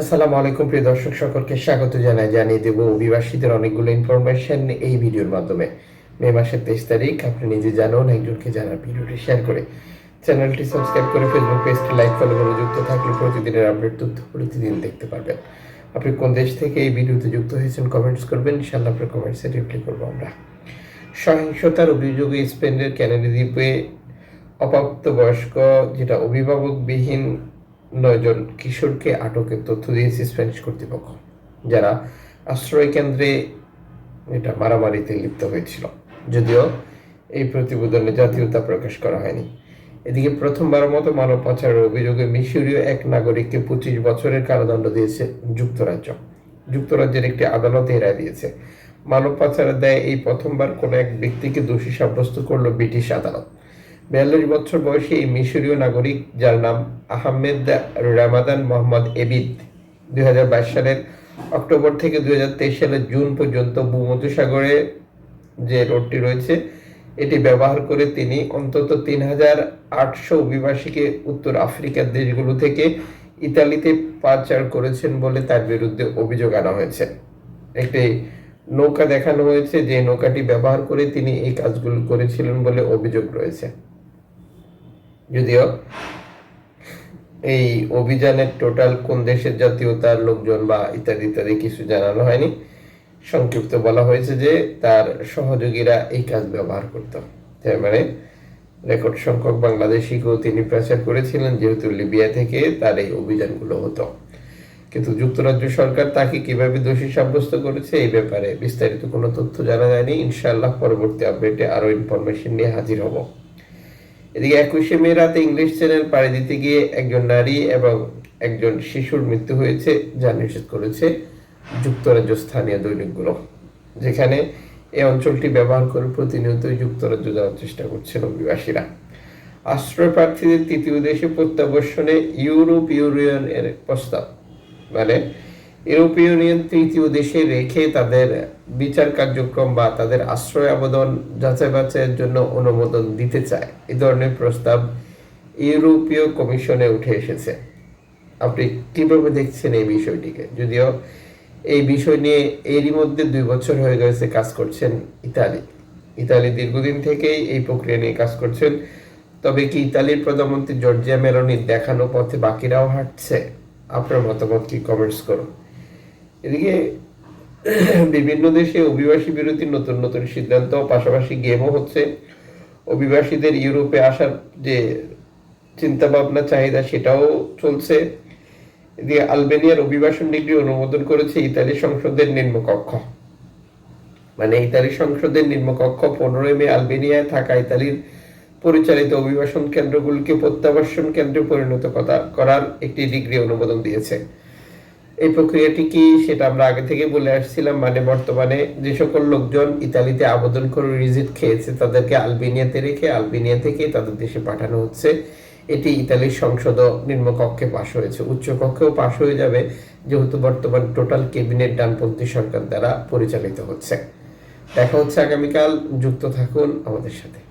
আসসালামু আলাইকুম, প্রিয় দর্শক সকলকে স্বাগত জানাই। জানিয়ে দেব অভিবাসীদের অনেকগুলো ইনফরমেশন এই ভিডিওর মাধ্যমে। মে মাসের তেইশ তারিখ, আপনি নিজে জানুন, একজনকে জানার ভিডিওটি শেয়ার করে। চ্যানেলটি সাবস্ক্রাইব করে ফেসবুক পেজটি লাইক ফলো করে যুক্ত থাকলে প্রতিদিনের আপডেট তথ্য প্রতিদিন দেখতে পারবেন। আপনি কোন দেশ থেকে এই ভিডিওতে যুক্ত হয়েছেন কমেন্টস করবেন ইনশাল্লাহ আপনার কমেন্টসে রিপ্লাই করব আমরা। সহিংসতার অভিযোগে স্পেনের ক্যানাডি দ্বীপে অপ্রাপ্তবয়স্ক, যেটা অভিভাবকবিহীন নয়জন কিশোরকে আটকের তথ্য দিয়েছে স্প্যানিশ কর্তৃপক্ষ, যারা আশ্রয় কেন্দ্রে এটা মারামারিতে লিপ্ত হয়েছিল। যদিও এই প্রতিবেদনে জাতীয়তা প্রকাশ করা হয়নি। এদিকে প্রথমবার মতো মানব পাচারের অভিযোগে মিশরীয় এক নাগরিককে পঁচিশ বছরের কারাদণ্ড দিয়েছে যুক্তরাজ্য। যুক্তরাজ্যের একটি আদালত এই দিয়েছে। মানব পাচারের দায়ে এই প্রথমবার কোনো এক ব্যক্তিকে দোষী সাব্যস্ত করল ব্রিটিশ আদালত। বিয়াল্লিশ বছর বয়সী এই মিশরীয় নাগরিক, যার নাম আহমেদ রামাদান মোহাম্মদ এবিদ, দুই হাজার বাইশ সালের অক্টোবর থেকে দু হাজার তেইশ সালের জুন পর্যন্ত ভূমধ্যসাগরে যে রোডটি রয়েছে, এটি ব্যবহার করে তিনি অন্তত তিন হাজার আটশো অভিবাসীকে উত্তর আফ্রিকার দেশগুলো থেকে ইতালিতে পাচার করেছেন বলে তার বিরুদ্ধে অভিযোগ আনা হয়েছে। একটি নৌকা দেখানো হয়েছে, যে নৌকাটি ব্যবহার করে তিনি এই কাজগুলো করেছিলেন বলে অভিযোগ রয়েছে। যদিও এই অভিযানের টোটাল কোন দেশের জাতীয়তার লোকজন বা ইত্যাদি ইত্যাদি কিছু জানানো হয়নি, সংক্ষিপ্ত বলা হয়েছে যে তার সহযোগীরা এই কাজ ব্যবহার করত। মানে রেকর্ড সংখ্যক বাংলাদেশিকেও তিনি প্রচার করেছিলেন, যেহেতু লিবিয়া থেকে তার এই অভিযানগুলো হতো। কিন্তু যুক্তরাজ্য সরকার তাকে কীভাবে দোষী সাব্যস্ত করেছে এই ব্যাপারে বিস্তারিত কোনো তথ্য জানা যায়নি। ইনশাআল্লাহ পরবর্তী আপডেটে আরও ইনফরমেশন নিয়ে হাজির হব। এদিকে একুশে মে রাতে ইংলিশ চ্যানেল পাড়ি দিতে গিয়ে একজন নারী এবং একজন শিশুর মৃত্যু হয়েছে, যা নিষেধ করেছে যুক্তরাজ্য স্থানীয় দৈনিকগুলো, যেখানে এই অঞ্চলটি ব্যবহার করে প্রতিনিয়তই যুক্তরাজ্য যাওয়ার চেষ্টা করছেন অভিবাসীরা। আশ্রয় প্রার্থীদের তৃতীয় দেশে প্রত্যাবর্ষণে ইউরোপ ইউনিয়ন এর প্রস্তাব মানে ইউরোপীয় ইউনিয়ন তৃতীয় দেশে রেখে তাদের বিচার কার্যক্রম বা তাদের আশ্রয় আবেদন যাচাই বাছাইয়ের জন্য অনুমোদন দিতে চায়। এই ধরনের প্রস্তাব ইউরোপীয় কমিশনে উঠে এসেছে। আপনি কীভাবে দেখছেন এই বিষয়টিকে? যদিও এই বিষয় নিয়ে এরই মধ্যে দুই বছর হয়ে গেছে কাজ করছেন ইতালি। ইতালি দীর্ঘদিন থেকেই এই প্রক্রিয়া নিয়ে কাজ করছেন। তবে কি ইতালির প্রধানমন্ত্রী জর্জিয়া মেলোনির দেখানো পথে বাকিরাও হাঁটছে? আপনার মতামত কি? কমেন্টস করুন। এদিকে বিভিন্ন দেশে অভিবাসী বিরোধী নতুন নতুন সিদ্ধান্ত, পাশাপাশি গেমও হচ্ছে। অভিবাসীদের ইউরোপে আসার যে চিন্তা ভাবনা চাহিদা সেটাও চলছে। এদিকে আলবেনিয়ার অভিবাসন ডিগ্রি অনুমোদন করেছে ইতালি সংসদের নিম্নকক্ষ। মানে ইতালি সংসদের নিম্নকক্ষ পনেরোই মে আলবেনিয়ায় থাকা ইতালির পরিচালিত অভিবাসন কেন্দ্রগুলিকে প্রত্যাবাসন কেন্দ্রে পরিণত করার একটি ডিগ্রি অনুমোদন দিয়েছে। এই প্রক্রিয়াটি কি সেটা আমরা আগে থেকে বলে আসছিলাম। মানে বর্তমানে যে সকল লোকজন ইতালিতে আবেদন করে রিজিট খেয়েছে, তাদেরকে আলবেনিয়াতে রেখে, আলবেনিয়া থেকে তাদের দেশে পাঠানো হচ্ছে। এটি ইতালির সংসদ নিম্নকক্ষে পাশ হয়েছে। উচ্চকক্ষেও পাশ হয়ে যাবে, যেহেতু বর্তমান টোটাল ক্যাবিনেট ডানপন্থী সরকার দ্বারা পরিচালিত হচ্ছে। দেখা হচ্ছে আগামীকাল। যুক্ত থাকুন আমাদের সাথে।